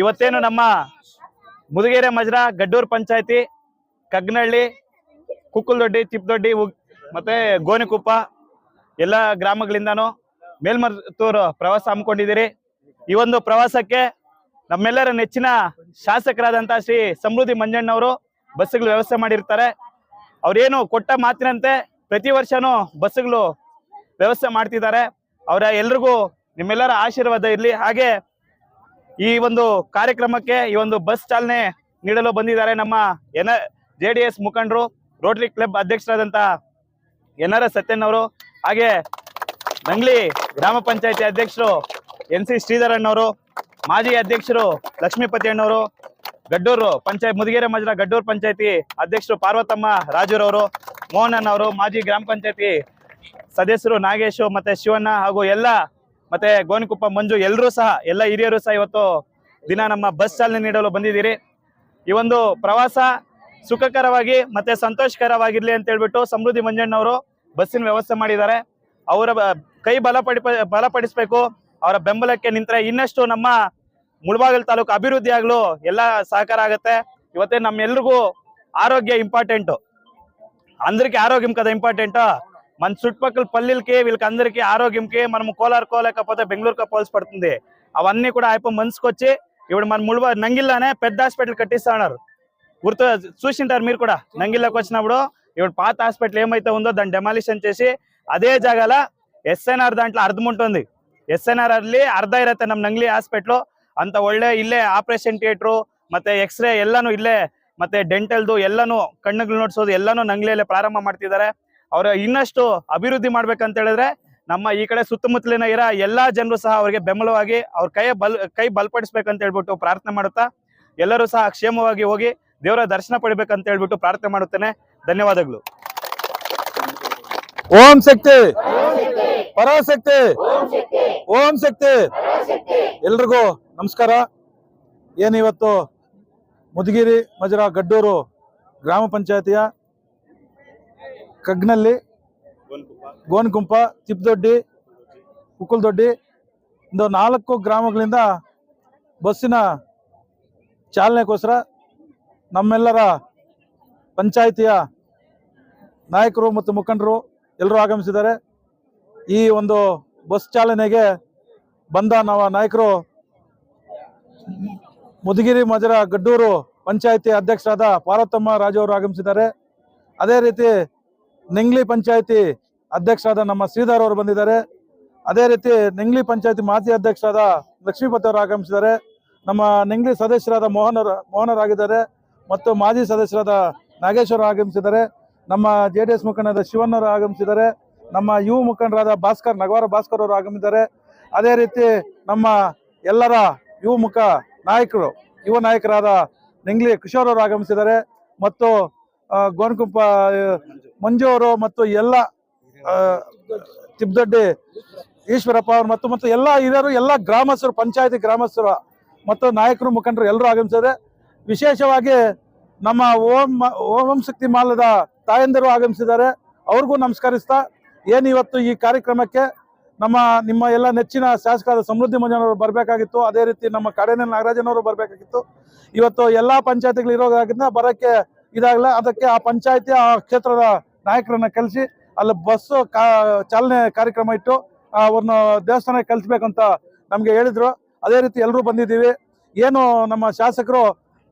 ಇವತ್ತೇನು ನಮ್ಮ ಮುದುಗೆರೆ ಮಜ್ರ ಗಡ್ಡೂರ್ ಪಂಚಾಯತಿ ಕಗ್ನಹಳ್ಳಿ ಕುಕ್ಕುಲ್ದೊಡ್ಡಿ ತಿಪ್ಪದೊಡ್ಡಿ ಮತ್ತೆ ಗೋನಿಕೊಪ್ಪ ಎಲ್ಲ ಗ್ರಾಮಗಳಿಂದಾನು ಮೇಲ್ಮರ್ತೂರು ಪ್ರವಾಸ ಹಮ್ಮಿಕೊಂಡಿದ್ದೀರಿ. ಈ ಒಂದು ಪ್ರವಾಸಕ್ಕೆ ನಮ್ಮೆಲ್ಲರ ನೆಚ್ಚಿನ ಶಾಸಕರಾದಂತಹ ಶ್ರೀ ಸಮೃದ್ಧಿ ಮಂಜಣ್ಣವರು ಬಸ್ಸುಗಳು ವ್ಯವಸ್ಥೆ ಮಾಡಿರ್ತಾರೆ. ಅವ್ರೇನು ಕೊಟ್ಟ ಮಾತಿನಂತೆ ಪ್ರತಿ ವರ್ಷನೂ ಬಸ್ಸುಗಳು ವ್ಯವಸ್ಥೆ ಮಾಡ್ತಿದ್ದಾರೆ. ಅವರ ಎಲ್ರಿಗೂ ನಿಮ್ಮೆಲ್ಲರ ಆಶೀರ್ವಾದ ಇರಲಿ. ಹಾಗೆ ಈ ಒಂದು ಕಾರ್ಯಕ್ರಮಕ್ಕೆ ಈ ಒಂದು ಬಸ್ ಚಾಲನೆ ನೀಡಲು ಬಂದಿದ್ದಾರೆ ನಮ್ಮ ಎನ್ ಜೆ ಡಿ ಎಸ್ ಮುಖಂಡರು ರೋಟರಿ ಕ್ಲಬ್ ಅಧ್ಯಕ್ಷರಾದಂತ ಎನ್ ಆರ್ ಎಸ್ ಸತ್ಯನ್ ಅವರು, ಹಾಗೆ ನಂಗ್ಲಿ ಗ್ರಾಮ ಪಂಚಾಯತಿ ಅಧ್ಯಕ್ಷರು ಎನ್ ಸಿ ಶ್ರೀಧರಣ್ಣವರು ಮಾಜಿ ಅಧ್ಯಕ್ಷರು ಲಕ್ಷ್ಮೀಪತಿ ಅಣ್ಣವರು ಗಡ್ಡೂರು ಪಂಚಾಯತ್ ಮುದಿಗೆರೆ ಮಜರ ಗಡ್ಡೂರು ಪಂಚಾಯತಿ ಅಧ್ಯಕ್ಷರು ಪಾರ್ವತಮ್ಮ ರಾಜುರವರು, ಮೋಹನ್ ಅವರು, ಮಾಜಿ ಗ್ರಾಮ ಪಂಚಾಯತಿ ಸದಸ್ಯರು ನಾಗೇಶು ಮತ್ತೆ ಶಿವಣ್ಣ ಹಾಗೂ ಎಲ್ಲ ಮತ್ತೆ ಗೋಣಿಕೊಪ್ಪ, ಮಂಜು ಎಲ್ಲರೂ ಸಹ, ಎಲ್ಲ ಹಿರಿಯರು ಸಹ ಇವತ್ತು ದಿನ ನಮ್ಮ ಬಸ್ ಚಾಲನೆ ನೀಡಲು ಬಂದಿದ್ದೀರಿ. ಈ ಒಂದು ಪ್ರವಾಸ ಸುಖಕರವಾಗಿ ಮತ್ತೆ ಸಂತೋಷಕರವಾಗಿರ್ಲಿ ಅಂತ ಹೇಳ್ಬಿಟ್ಟು ಸಮೃದ್ಧಿ ಮಂಜಣ್ಣವರು ಬಸ್ಸಿನ ವ್ಯವಸ್ಥೆ ಮಾಡಿದ್ದಾರೆ. ಅವರ ಕೈ ಬಲಪಡಿ ಬಲಪಡಿಸಬೇಕು. ಅವರ ಬೆಂಬಲಕ್ಕೆ ನಿಂತರೆ ಇನ್ನಷ್ಟು ನಮ್ಮ ಮುಳಬಾಗಲ್ ತಾಲೂಕು ಅಭಿವೃದ್ಧಿ ಆಗಲು ಎಲ್ಲ ಸಹಕಾರ ಆಗುತ್ತೆ. ಇವತ್ತೇ ನಮ್ಮೆಲ್ರಿಗೂ ಆರೋಗ್ಯ ಇಂಪಾರ್ಟೆಂಟು ಅಂದ್ರಿಗೆ ಆರೋಗ್ಯಂ ಕದ ಇಂಪಾರ್ಟೆಂಟು మన చుట్టుపక్కల పల్లెలకి వీళ్ళకి అందరికి ఆరోగ్యంకి మనం కోలార్ కోలేకపోతే బెంగళూరుకి పోల్సి పడుతుంది అవన్నీ కూడా అయిపో మనసుకొచ్చి ఇప్పుడు మన ముళ్ళ నంగిల్లానే పెద్ద హాస్పిటల్ కట్టిస్తా ఉన్నారు గుర్తు చూసింటారు మీరు కూడా నంగిల్లోకి వచ్చినప్పుడు ఇప్పుడు పాత హాస్పిటల్ ఏమైతే ఉందో దాన్ని డెమాలిషన్ చేసి ಅದೇ ಜಾಗಲ ಎಸ್ ಎನ್ ಆರ್ ದಾಂಟ್ಲ ಅರ್ಧ ಮುಂಟೊಂದು ಎಸ್ ಎನ್ ಆರ್ ಅಲ್ಲಿ ಅರ್ಧ ಇರತ್ತೆ ನಮ್ ನಂಗ್ಲಿ ಹಾಸ್ಪಿಟ್ಲು ಅಂತ ಒಳ್ಳೆ ಇಲ್ಲೇ ಆಪರೇಷನ್ ಥಿಯೇಟ್ರು ಮತ್ತೆ ಎಕ್ಸ್ರೇ ಎಲ್ಲಾನು ಇಲ್ಲೇ ಮತ್ತೆ ಡೆಂಟಲ್ದು ಎಲ್ಲಾನು ಕಣ್ಣುಗಳು ನೋಡ್ಸೋದು ಎಲ್ಲಾನು ನಂಗ್ಲಿಯಲ್ಲೇ ಪ್ರಾರಂಭ ಮಾಡ್ತಿದ್ದಾರೆ ಅವ್ರ ಇನ್ನಷ್ಟು ಅಭಿವೃದ್ಧಿ ಮಾಡ್ಬೇಕಂತ ಹೇಳಿದ್ರೆ ನಮ್ಮ ಈ ಕಡೆ ಸುತ್ತಮುತ್ತಲಿನ ಇರೋ ಎಲ್ಲಾ ಜನರು ಸಹ ಅವರಿಗೆ ಬೆಂಬಲವಾಗಿ ಅವ್ರ ಕೈ ಬಲ್ ಕೈ ಬಲಪಡಿಸ್ಬೇಕಂತ ಹೇಳ್ಬಿಟ್ಟು ಪ್ರಾರ್ಥನೆ ಮಾಡುತ್ತಾ ಎಲ್ಲರೂ ಸಹ ಕ್ಷೇಮವಾಗಿ ಹೋಗಿ ದೇವರ ದರ್ಶನ ಪಡಿಬೇಕಂತ ಹೇಳ್ಬಿಟ್ಟು ಪ್ರಾರ್ಥನೆ ಮಾಡುತ್ತೇನೆ. ಧನ್ಯವಾದಗಳು. ಓಂ ಶಕ್ತಿ. ಪರಾಶಕ್ತಿ ಓಂ ಶಕ್ತಿ. ಎಲ್ರಿಗೂ ನಮಸ್ಕಾರ. ಏನಿವತ್ತು ಮುದಗಿರಿ ಮಜರ ಗಡ್ಡೂರು ಗ್ರಾಮ ಪಂಚಾಯತಿಯ ಕಗ್ನಲ್ಲಿ ಗೋನ್ಕುಂಪ ತಿಪ್ಪದೊಡ್ಡಿ ಕುಕ್ಕುಲ್ದೊಡ್ಡಿ ಒಂದು ನಾಲ್ಕು ಗ್ರಾಮಗಳಿಂದ ಬಸ್ಸಿನ ಚಾಲನೆಗೋಸ್ಕರ ನಮ್ಮೆಲ್ಲರ ಪಂಚಾಯಿತಿಯ ನಾಯಕರು ಮತ್ತು ಮುಖಂಡರು ಎಲ್ಲರೂ ಆಗಮಿಸಿದ್ದಾರೆ. ಈ ಒಂದು ಬಸ್ ಚಾಲನೆಗೆ ಬಂದ ನಮ್ಮ ನಾಯಕರು ಮುದಗಿರಿ ಮಜರ ಗಡ್ಡೂರು ಪಂಚಾಯಿತಿ ಅಧ್ಯಕ್ಷರಾದ ಪಾರ್ವತಮ್ಮ ರಾಜು ಅವರು ಆಗಮಿಸಿದ್ದಾರೆ. ಅದೇ ರೀತಿ ನಿಂಗ್ಲಿ ಪಂಚಾಯಿತಿ ಅಧ್ಯಕ್ಷರಾದ ನಮ್ಮ ಶ್ರೀಧರ್ ಅವರು ಬಂದಿದ್ದಾರೆ. ಅದೇ ರೀತಿ ನೆಂಗ್ಲಿ ಪಂಚಾಯಿತಿ ಮಾಜಿ ಅಧ್ಯಕ್ಷರಾದ ಲಕ್ಷ್ಮೀಪತಿ ಅವರು ಆಗಮಿಸಿದ್ದಾರೆ. ನಮ್ಮ ನೆಂಗ್ಲಿ ಸದಸ್ಯರಾದ ಮೋಹನರ ಮೋಹನರಾಗಿದ್ದಾರೆ ಮತ್ತು ಮಾಜಿ ಸದಸ್ಯರಾದ ನಾಗೇಶ್ವರ ಆಗಮಿಸಿದ್ದಾರೆ. ನಮ್ಮ ಜೆ ಡಿ ಎಸ್ ಮುಖಂಡರಾದ ಶಿವಣ್ಣವರು ಆಗಮಿಸಿದ್ದಾರೆ. ನಮ್ಮ ಯುವ ಮುಖಂಡರಾದ ಭಾಸ್ಕರ್, ನಗವಾರ ಭಾಸ್ಕರ್ ಅವರು ಆಗಮಿಸಿದ್ದಾರೆ ಅದೇ ರೀತಿ ನಮ್ಮ ಎಲ್ಲರ ಯುವ ಮುಖ ನಾಯಕರು, ಯುವ ನಾಯಕರಾದ ನೆಂಗ್ಲಿ ಕಿಶೋರ್ ಅವರು ಆಗಮಿಸಿದ್ದಾರೆ. ಮತ್ತು ಗೋನ್ಕುಂಪ ಮಂಜು ಅವರು ಮತ್ತು ಎಲ್ಲ ಆ, ತಿಪ್ಪದೊಡ್ಡಿ ಈಶ್ವರಪ್ಪ ಅವರು ಮತ್ತು ಮತ್ತು ಎಲ್ಲ ಹಿರಿಯರು ಎಲ್ಲ ಗ್ರಾಮಸ್ಥರು ಪಂಚಾಯತಿ ಗ್ರಾಮಸ್ಥರು ಮತ್ತು ನಾಯಕರು ಮುಖಂಡರು ಎಲ್ಲರೂ ಆಗಮಿಸಿದ್ದಾರೆ. ವಿಶೇಷವಾಗಿ ನಮ್ಮ ಓಂ ಓಂ ಶಕ್ತಿ ಮಾಲದ ತಾಯಂದಿರು ಆಗಮಿಸಿದ್ದಾರೆ. ಅವ್ರಿಗೂ ನಮಸ್ಕರಿಸ್ತಾ ಏನು ಇವತ್ತು ಈ ಕಾರ್ಯಕ್ರಮಕ್ಕೆ ನಮ್ಮ ನಿಮ್ಮ ಎಲ್ಲ ನೆಚ್ಚಿನ ಶಾಸಕರಾದ ಸಮೃದ್ಧಿ ಮಂಜನವರು ಬರಬೇಕಾಗಿತ್ತು. ಅದೇ ರೀತಿ ನಮ್ಮ ಕಾಡೇನ ನಾಗರಾಜನವರು ಬರಬೇಕಾಗಿತ್ತು. ಇವತ್ತು ಎಲ್ಲ ಪಂಚಾಯತಿಗಳು ಇರೋದಾಗಿಂದ ಬರೋಕ್ಕೆ ಇದಾಗಲ್ಲ ಅದಕ್ಕೆ ಆ ಪಂಚಾಯತಿ, ಆ ಕ್ಷೇತ್ರದ ನಾಯಕರನ್ನ ಕಲಿಸಿ ಅಲ್ಲಿ ಬಸ್ಸು ಕಾ, ಚಾಲನೆ ಕಾರ್ಯಕ್ರಮ ಇಟ್ಟು ಅವ್ರನ್ನ ದೇವಸ್ಥಾನಕ್ಕೆ ಕಲಿಸ್ಬೇಕಂತ ನಮಗೆ ಹೇಳಿದ್ರು. ಅದೇ ರೀತಿ ಎಲ್ಲರೂ ಬಂದಿದ್ದೀವಿ. ಏನು ನಮ್ಮ ಶಾಸಕರು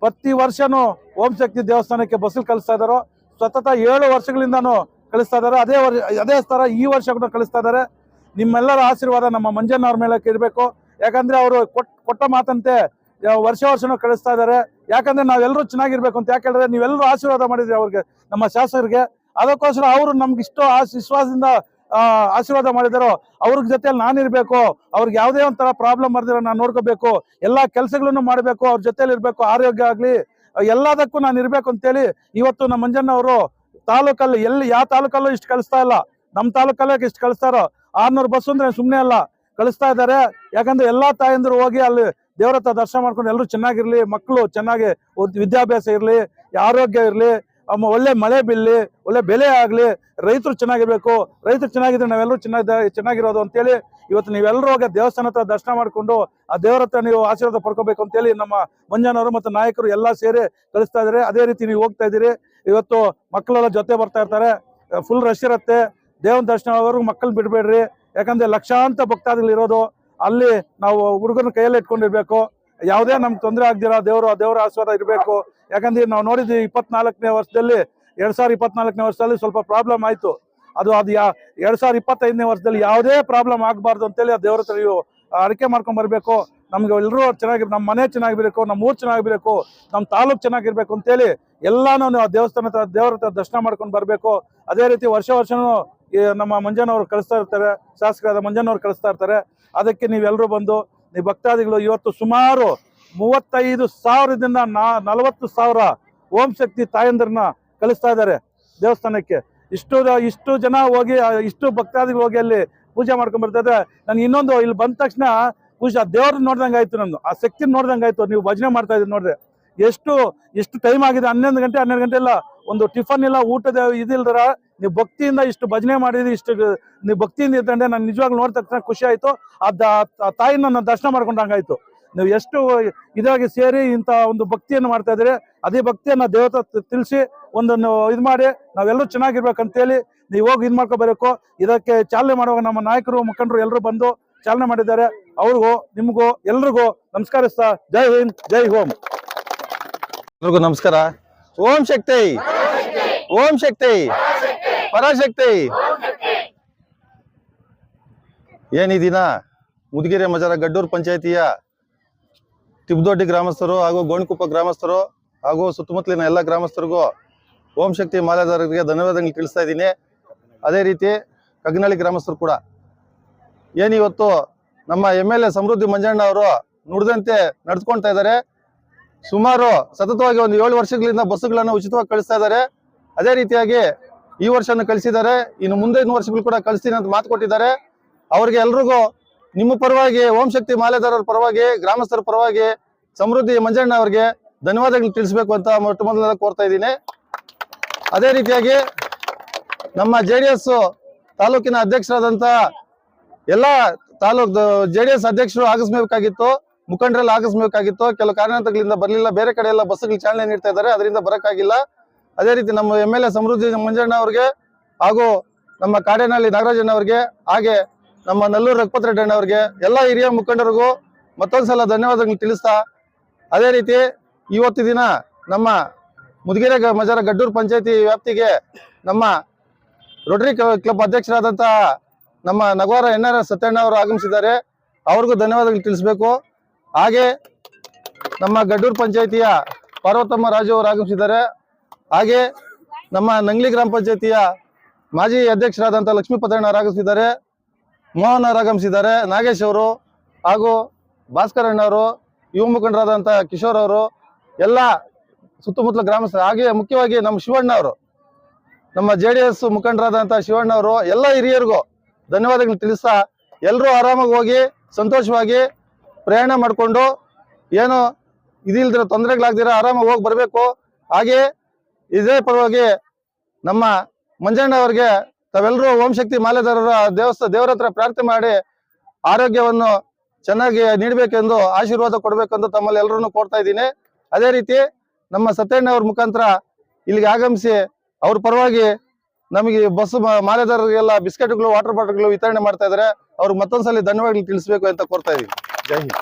ಪ್ರತಿ ವರ್ಷನೂ ಓಂ ಶಕ್ತಿ ದೇವಸ್ಥಾನಕ್ಕೆ ಬಸ್ಸಲ್ಲಿ ಕಳಿಸ್ತಾ ಇದ್ದಾರೋ ಸತತ ಏಳು ವರ್ಷಗಳಿಂದನೂ ಕಳಿಸ್ತಾ ಇದ್ದಾರೆ ಅದೇ ವರ್ಷ ಅದೇ ಥರ ಈ ವರ್ಷ ಕೂಡ ಕಳಿಸ್ತಾ ಇದ್ದಾರೆ ನಿಮ್ಮೆಲ್ಲರ ಆಶೀರ್ವಾದ ನಮ್ಮ ಮಂಜಣ್ಣ ಅವ್ರ ಮೇಲೆ ಇರಬೇಕು. ಯಾಕಂದ್ರೆ ಅವರು ಕೊಟ್, ಕೊಟ್ಟ ಮಾತಂತೆ ವರ್ಷ ವರ್ಷನೂ ಕಳಿಸ್ತಾ ಇದ್ದಾರೆ ಯಾಕಂದ್ರೆ ನಾವೆಲ್ಲರೂ ಚೆನ್ನಾಗಿರ್ಬೇಕು ಅಂತ. ಯಾಕೆ ಹೇಳಿದ್ರೆ ನೀವೆಲ್ಲರೂ ಆಶೀರ್ವಾದ ಮಾಡಿದ್ರಿ ಅವ್ರಿಗೆ ನಮ್ಮ ಶಾಸಕರಿಗೆ. ಅದಕ್ಕೋಸ್ಕರ ಅವರು ನಮ್ಗೆ ಇಷ್ಟೋ ಆಶ್ ವಿಶ್ವಾಸದಿಂದ ಆ, ಆಶೀರ್ವಾದ ಮಾಡಿದಾರೋ ಅವ್ರ ಜೊತೆಯಲ್ಲಿ ನಾನಿರ್ಬೇಕು. ಅವ್ರಿಗೆ ಯಾವುದೇ ಒಂಥರ ಪ್ರಾಬ್ಲಮ್ ಬರ್ದಿರೋ ನಾನು ನೋಡ್ಕೋಬೇಕು. ಎಲ್ಲಾ ಕೆಲಸಗಳನ್ನು ಮಾಡಬೇಕು. ಅವ್ರ ಜೊತೆಲಿ ಇರಬೇಕು. ಆರೋಗ್ಯ ಆಗಲಿ ಎಲ್ಲದಕ್ಕೂ ನಾನು ಇರಬೇಕು ಅಂತೇಳಿ ಇವತ್ತು ನಮ್ಮ ಮಂಜಣ್ಣ ಅವರು ತಾಲೂಕಲ್ಲಿ ಎಲ್ಲಿ ಯಾವ ತಾಲೂಕಲ್ಲೂ ಇಷ್ಟು ಕಳಿಸ್ತಾ ಇಲ್ಲ. ನಮ್ಮ ತಾಲೂಕಲ್ಲೇ ಇಷ್ಟು ಕಳಿಸ್ತಾರೋ ಆರ್ನೂರು ಬಸ್ ಅಂದ್ರೆ ಸುಮ್ಮನೆ ಅಲ್ಲ. ಕಳಿಸ್ತಾ ಇದ್ದಾರೆ. ಯಾಕಂದ್ರೆ ಎಲ್ಲಾ ತಾಯಂದಿರು ಹೋಗಿ ಅಲ್ಲಿ ದೇವ್ರ ಹತ್ರ ದರ್ಶನ ಮಾಡ್ಕೊಂಡು ಎಲ್ಲರೂ ಚೆನ್ನಾಗಿರ್ಲಿ ಮಕ್ಕಳು ಚೆನ್ನಾಗಿ ವಿದ್ಯಾಭ್ಯಾಸ ಇರಲಿ, ಆರೋಗ್ಯ ಇರಲಿ ಒಳ್ಳೆ ಮಳೆ ಬೀಳಲಿ, ಒಳ್ಳೆ ಬೆಲೆ ಆಗಲಿ, ರೈತರು ಚೆನ್ನಾಗಿರ್ಬೇಕು, ರೈತರು ಚೆನ್ನಾಗಿದ್ರೆ ನಾವೆಲ್ಲರೂ ಚೆನ್ನಾಗಿ, ಚೆನ್ನಾಗಿರೋದು ಅಂತೇಳಿ ಇವತ್ತು ನೀವೆಲ್ಲರೂ ಹೋಗಿ ದೇವಸ್ಥಾನ ಹತ್ರ ದರ್ಶನ ಮಾಡಿಕೊಂಡು ಆ ದೇವರ ಹತ್ರ ನೀವು ಆಶೀರ್ವಾದ ಪಡ್ಕೋಬೇಕು ಅಂತೇಳಿ ನಮ್ಮ ಮಂಜಾನವರು ಮತ್ತು ನಾಯಕರು ಎಲ್ಲ ಸೇರಿ ಕಳಿಸ್ತಾ ಇದ್ದಾರೆ. ಅದೇ ರೀತಿ ನೀವು ಹೋಗ್ತಾ ಇದ್ದೀರಿ. ಇವತ್ತು ಮಕ್ಕಳೆಲ್ಲ ಜೊತೆ ಬರ್ತಾ ಇರ್ತಾರೆ. ಫುಲ್ ರಶ್ ಇರುತ್ತೆ. ದೇವನ ದರ್ಶನವರೆಗೂ ಮಕ್ಕಳು ಬಿಡಬೇಡ್ರಿ. ಯಾಕಂದ್ರೆ ಲಕ್ಷಾಂತ ಭಕ್ತಾದಿಗಳು ಇರೋದು ಅಲ್ಲಿ ನಾವು ಹುಡುಗನ ಕೈಯಲ್ಲಿ ಇಟ್ಕೊಂಡಿರ್ಬೇಕು. ಯಾವುದೇ ನಮ್ಗೆ ತೊಂದರೆ ಆಗ್ದಿರ ದೇವರು, ದೇವರ ಆಶೀರ್ವಾದ ಇರಬೇಕು. ಯಾಕಂದ್ರೆ ನಾವು ನೋಡಿದ್ವಿ ಇಪ್ಪತ್ನಾಲ್ಕನೇ ವರ್ಷದಲ್ಲಿ, ಎರಡ್ ಸಾವಿರದ ಇಪ್ಪತ್ನಾಲ್ಕನೇ ವರ್ಷದಲ್ಲಿ ಸ್ವಲ್ಪ ಪ್ರಾಬ್ಲಮ್ ಆಯ್ತು. ಅದು ಅದು ಯಾ, ಎರಡ್ ಸಾವಿರದ ಇಪ್ಪತ್ತೈದನೇ ವರ್ಷದಲ್ಲಿ ಯಾವುದೇ ಪ್ರಾಬ್ಲಮ್ ಆಗಬಾರ್ದು ಅಂತೇಳಿ ಆ ದೇವ್ರ ಹತ್ರ ನೀವು ಅಡಿಕೆ ಮಾಡ್ಕೊಂಡ್ ಬರ್ಬೇಕು. ನಮ್ಗೆ ಎಲ್ಲರೂ ಚೆನ್ನಾಗಿ ನಮ್ಮ ಮನೆ ಚೆನ್ನಾಗಿರ್ಬೇಕು ನಮ್ಮ ಊರು ಚೆನ್ನಾಗಿರ್ಬೇಕು ನಮ್ಮ ತಾಲೂಕು ಚೆನ್ನಾಗಿರ್ಬೇಕು ಅಂತೇಳಿ ಎಲ್ಲಾನು ನಾವು ದೇವಸ್ಥಾನ ಹತ್ರ, ದೇವ್ರ ಹತ್ರ ದರ್ಶನ ಮಾಡ್ಕೊಂಡು ಬರಬೇಕು. ಅದೇ ರೀತಿ ವರ್ಷ ವರ್ಷನೂ ನಮ್ಮ ಮಂಜನವ್ರು ಕಳಿಸ್ತಾ ಇರ್ತಾರೆ, ಶಾಸಕರಾದ ಮಂಜನವ್ರು ಕಳಿಸ್ತಾ ಇರ್ತಾರೆ. ಅದಕ್ಕೆ ನೀವೆಲ್ಲರೂ ಬಂದು, ನೀವು ಭಕ್ತಾದಿಗಳು, ಇವತ್ತು ಸುಮಾರು ಮೂವತ್ತೈದು ಸಾವಿರದಿಂದ ನಾ, ನಲವತ್ತು ಸಾವಿರ ಓಂ ಶಕ್ತಿ ತಾಯಂದ್ರನ್ನ ಕಳಿಸ್ತಾ ಇದ್ದಾರೆ ದೇವಸ್ಥಾನಕ್ಕೆ. ಇಷ್ಟು ಇಷ್ಟು ಜನ ಹೋಗಿ ಇಷ್ಟು ಭಕ್ತಾದಿಗಳು ಹೋಗಿ ಅಲ್ಲಿ ಪೂಜೆ ಮಾಡ್ಕೊಂಡ್ ಬರ್ತಾ ಇದ್ದಾರೆ ನನ್ಗೆ ಇನ್ನೊಂದು, ಇಲ್ಲಿ ಬಂದ ತಕ್ಷಣ ಪೂಜೆ ದೇವ್ರನ್ನ ನೋಡ್ದಂಗೆ ಆಯ್ತು ನಂದು, ಆ ಶಕ್ತಿ ನೋಡ್ದಂಗೆ ಆಯ್ತು, ನೀವು ಭಜನೆ ಮಾಡ್ತಾ ಇದ್ದೀರಿ ನೋಡ್ರಿ. ಎಷ್ಟು ಎಷ್ಟು ಟೈಮ್ ಆಗಿದೆ, ಹನ್ನೊಂದು ಗಂಟೆ, ಹನ್ನೆರಡು ಗಂಟೆ ಇಲ್ಲ, ಒಂದು ಟಿಫನ್ ಇಲ್ಲ, ಊಟದ ಇದಿಲ್ದರ ನೀವು ಭಕ್ತಿಯಿಂದ ಇಷ್ಟು ಭಜನೆ ಮಾಡಿದ್ರಿ, ಇಷ್ಟು ನೀವು ಭಕ್ತಿಯಿಂದ ಇದ್ದಂಡೆ ನಾನು ನಿಜವಾಗ್ಲೂ ನೋಡಿದ ತಕ್ಷಣ ಖುಷಿ ಆಯ್ತು. ಆ ತಾಯಿನ ನಾನು ದರ್ಶನ ಮಾಡ್ಕೊಂಡಂಗಾಯ್ತು. ನೀವು ಎಷ್ಟು ಇದಾಗಿ ಸೇರಿ ಇಂಥ ಒಂದು ಭಕ್ತಿಯನ್ನು ಮಾಡ್ತಾ ಇದ್ದೀರಿ, ಅದೇ ಭಕ್ತಿಯನ್ನ ದೇವತ ತಿಳಿಸಿ ಒಂದನ್ನು ಇದು ಮಾಡಿ, ನಾವೆಲ್ಲರೂ ಚೆನ್ನಾಗಿರ್ಬೇಕಂತೇಳಿ ನೀವು ಹೋಗಿ ಇದು ಮಾಡ್ಕೋಬರಬೇಕು ಇದಕ್ಕೆ ಚಾಲನೆ ಮಾಡುವಾಗ ನಮ್ಮ ನಾಯಕರು, ಮುಖಂಡರು ಎಲ್ಲರೂ ಬಂದು ಚಾಲನೆ ಮಾಡಿದ್ದಾರೆ. ಅವ್ರಿಗೂ, ನಿಮಗೂ, ಎಲ್ರಿಗೂ ನಮಸ್ಕರಿಸ್ತಾ ಜೈ ಹಿಂದ್, ಜೈ ಹೋಮ್. ಎಲ್ರಿಗೂ ನಮಸ್ಕಾರ. ಓಂ ಶಕ್ತಿ. ಓಂ ಶಕ್ತಿ. ಪರಾಶಕ್ತಿ. ಏನ್ ಈ ದಿನ? ಮುದುಗೆರೆ ಮಜಾರ ಗಡ್ಡೂರು ಪಂಚಾಯತಿಯ ತಿಬ್ದೊಡ್ಡಿ ಗ್ರಾಮಸ್ಥರು ಹಾಗೂ ಗೋಣಿಕೊಪ್ಪ ಗ್ರಾಮಸ್ಥರು ಹಾಗೂ ಸುತ್ತಮುತ್ತಲಿನ ಎಲ್ಲ ಗ್ರಾಮಸ್ಥರಿಗೂ ಓಂ ಶಕ್ತಿ ಮಾಲೆದಾರರಿಗೆ ಧನ್ಯವಾದಗಳು ತಿಳಿಸ್ತಾ ಇದ್ದೀನಿ. ಅದೇ ರೀತಿ ಕಗ್ನಳ್ಳಿ ಗ್ರಾಮಸ್ಥರು ಕೂಡ. ಏನಿವತ್ತು ನಮ್ಮ M L A Samruddhi Manjanna ಅವರು ನುಡಿದಂತೆ ನಡೆದುಕೊಳ್ತಾ ಇದ್ದಾರೆ. ಸುಮಾರು ಸತತವಾಗಿ ಒಂದು ಏಳು ವರ್ಷಗಳಿಂದ ಬಸ್ಸುಗಳನ್ನು ಉಚಿತವಾಗಿ ಕಳಿಸ್ತಾ ಇದ್ದಾರೆ. ಅದೇ ರೀತಿಯಾಗಿ ಈ ವರ್ಷನೂ ಕಳಿಸಿದ್ದಾರೆ. ಇನ್ನು ಮುಂದೆ ವರ್ಷಗಳು ಕೂಡ ಕಳಿಸ್ತೀನಿ ಅಂತ ಮಾತು ಕೊಟ್ಟಿದ್ದಾರೆ. ಅವ್ರಿಗೆ ಎಲ್ರಿಗೂ ನಿಮ್ಮ ಪರವಾಗಿ ಓಂ ಶಕ್ತಿ ಮಾಲೆದಾರರ ಪರವಾಗಿ, ಗ್ರಾಮಸ್ಥರ ಪರವಾಗಿ, ಸಮೃದ್ಧಿ ಮಂಜಣ್ಣ ಅವರಿಗೆ ಧನ್ಯವಾದಗಳು ತಿಳಿಸ್ಬೇಕು ಅಂತ ಮೊಟ್ಟ ಮೊದಲ ಕೋರ್ತಾ ಇದ್ದೀನಿ. ಅದೇ ರೀತಿಯಾಗಿ ನಮ್ಮ ಜೆ ಡಿ ಎಸ್ ತಾಲೂಕಿನ ಅಧ್ಯಕ್ಷರಾದಂತ ಎಲ್ಲ ತಾಲೂಕು ಜೆ ಡಿ ಎಸ್ ಅಧ್ಯಕ್ಷರು ಆಗಿಸ್ಬೇಕಾಗಿತ್ತು ಮುಖಂಡರೆಲ್ಲ ಆಗಿಸ್ಬೇಕಾಗಿತ್ತು ಕೆಲವು ಕಾರಣಾಂತರಗಳಿಂದ ಬರಲಿಲ್ಲ, ಬೇರೆ ಕಡೆ ಎಲ್ಲ ಬಸ್ಗಳು ಚಾಲನೆ ನೀಡ್ತಾ ಇದ್ದಾರೆ. ಅದರಿಂದ ಬರೋಕ್ಕಾಗಿಲ್ಲ. ಅದೇ ರೀತಿ ನಮ್ಮ M L A Samruddhi Manjanna ಅವರಿಗೆ ಹಾಗೂ ನಮ್ಮ ಕಾಡೇನಹಳ್ಳಿ ನಾಗರಾಜಣ್ಣ ಅವ್ರಿಗೆ ಹಾಗೆ ನಮ್ಮ ನಲ್ಲೂರು ರಘುಪತ್ ರೆಡ್ಡಿ ಅವ್ರಿಗೆ ಎಲ್ಲ ಹಿರಿಯ ಮುಖಂಡರಿಗೂ ಮತ್ತೊಂದ್ಸಲ ಧನ್ಯವಾದಗಳು ತಿಳಿಸ್ತಾ ಅದೇ ರೀತಿ ಇವತ್ತು ದಿನ ನಮ್ಮ ಮುದುಗೆರೆ ಮಜಾರ ಗಡ್ಡೂರು ಪಂಚಾಯತಿ ವ್ಯಾಪ್ತಿಗೆ ನಮ್ಮ ರೋಟರಿ ಕ್ಲಬ್ ಅಧ್ಯಕ್ಷರಾದಂತಹ ನಮ್ಮ ನಗವಾರ ಎನ್ ಆರ್ ಸತ್ಯಣ್ಣ ಅವರು ಆಗಮಿಸಿದ್ದಾರೆ. ಅವ್ರಿಗೂ ಧನ್ಯವಾದಗಳು ತಿಳಿಸ್ಬೇಕು. ಹಾಗೆ ನಮ್ಮ ಗಡ್ಡೂರು ಪಂಚಾಯತಿಯ ಪಾರ್ವತಮ್ಮ ರಾಜು ಅವರು ಆಗಮಿಸಿದ್ದಾರೆ. ಹಾಗೆ ನಮ್ಮ ನಂಗ್ಲಿ ಗ್ರಾಮ ಪಂಚಾಯತಿಯ ಮಾಜಿ ಅಧ್ಯಕ್ಷರಾದಂಥ ಲಕ್ಷ್ಮೀಪತ್ರಣ್ಣ ಆಗಮಿಸಿದ್ದಾರೆ ಮೋಹನ್ ಆಗಮಿಸಿದ್ದಾರೆ. ನಾಗೇಶ್ ಅವರು ಹಾಗೂ ಭಾಸ್ಕರ್ ಅಣ್ಣವರು, ಯುವ ಮುಖಂಡರಾದಂಥ ಕಿಶೋರ್ ಅವರು, ಎಲ್ಲ ಸುತ್ತಮುತ್ತಲ ಗ್ರಾಮಸ್ಥರು ಹಾಗೆ ಮುಖ್ಯವಾಗಿ ನಮ್ಮ ಶಿವಣ್ಣ ಅವರು. ನಮ್ಮ ಜೆ ಡಿ ಎಸ್ ಮುಖಂಡರಾದಂಥ ಶಿವಣ್ಣ ಅವರು, ಎಲ್ಲ ಹಿರಿಯರಿಗೂ ಧನ್ಯವಾದಗಳು ತಿಳಿಸ್ತಾ ಎಲ್ಲರೂ ಆರಾಮಾಗಿ ಹೋಗಿ ಸಂತೋಷವಾಗಿ ಪ್ರಯಾಣ ಮಾಡಿಕೊಂಡು ಏನು ಇದಿಲ್ದಿರೋ ತೊಂದರೆಗಳಾಗ್ದಿರ ಆರಾಮಾಗಿ ಹೋಗಿ ಬರಬೇಕು. ಹಾಗೆ ಇದೇ ಪರವಾಗಿ ನಮ್ಮ ಮಂಜಣ್ಣ ಅವರಿಗೆ ತಾವೆಲ್ಲರೂ ಓಂ ಶಕ್ತಿ ಮಾಲೆದಾರರ ದೇವಸ್ಥಾನ ದೇವರ ಹತ್ರ ಪ್ರಾರ್ಥನೆ ಮಾಡಿ ಆರೋಗ್ಯವನ್ನು ಚೆನ್ನಾಗಿ ನೀಡಬೇಕೆಂದು ಆಶೀರ್ವಾದ ಕೊಡಬೇಕೆಂದು ತಮ್ಮಲ್ಲಿ ಎಲ್ಲರನ್ನು ಕೋರ್ತಾ ಇದ್ದೀನಿ. ಅದೇ ರೀತಿ ನಮ್ಮ ಸತ್ಯಣ್ಣ ಅವ್ರ ಮುಖಾಂತರ ಇಲ್ಲಿಗೆ ಆಗಮಿಸಿ ಅವ್ರ ಪರವಾಗಿ ನಮಗೆ ಬಸ್ ಮಾಲೆದಾರರಿಗೆಲ್ಲ ಬಿಸ್ಕೆಟ್ಗಳು, ವಾಟರ್ ಬಾಟಲ್ಗಳು ವಿತರಣೆ ಮಾಡ್ತಾ ಇದ್ದಾರೆ. ಅವ್ರಿಗೆ ಮತ್ತೊಂದ್ಸಲಿ ಧನ್ಯವಾದಗಳು ತಿಳಿಸ್ಬೇಕು ಅಂತ ಕೋರ್ತಾ ಇದೀನಿ ಜೈ ಹಿಂದ್.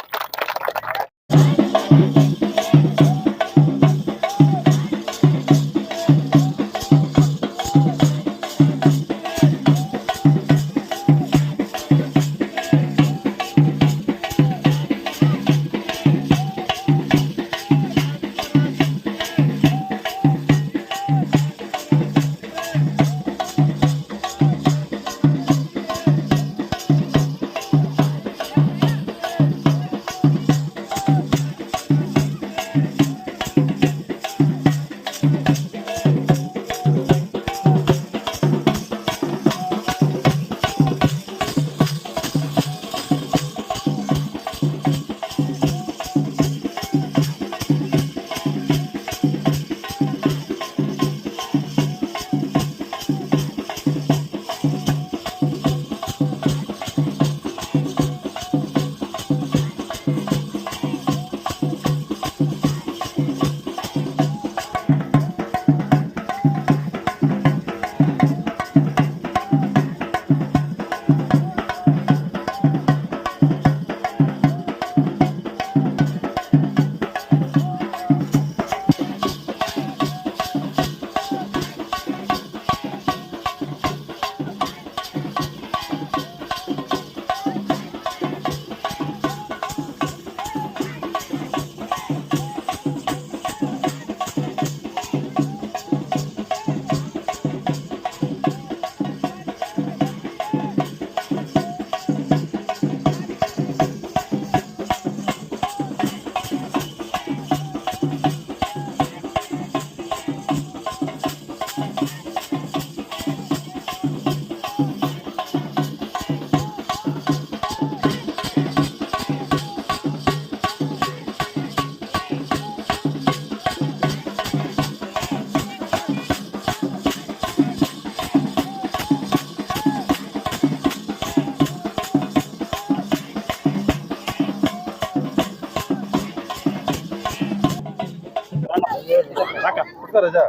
ಕೂತ್ಕೋ ರಜಾ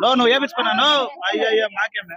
లో నువ్వు వేపించుకున్నాను అయ్యో అయ్యో మాకేమే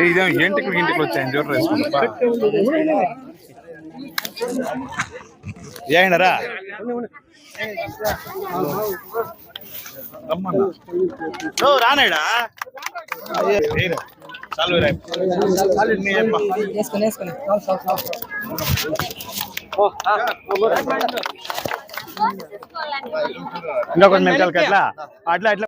ఇదే ఏంటికి ఇంటికి వచ్చాయని చూడరా ఏండరా రానాడా చాలు వేసుకుని వేసుకుని ఇంకొక మెలకలు అట్లా అట్లా అట్లా.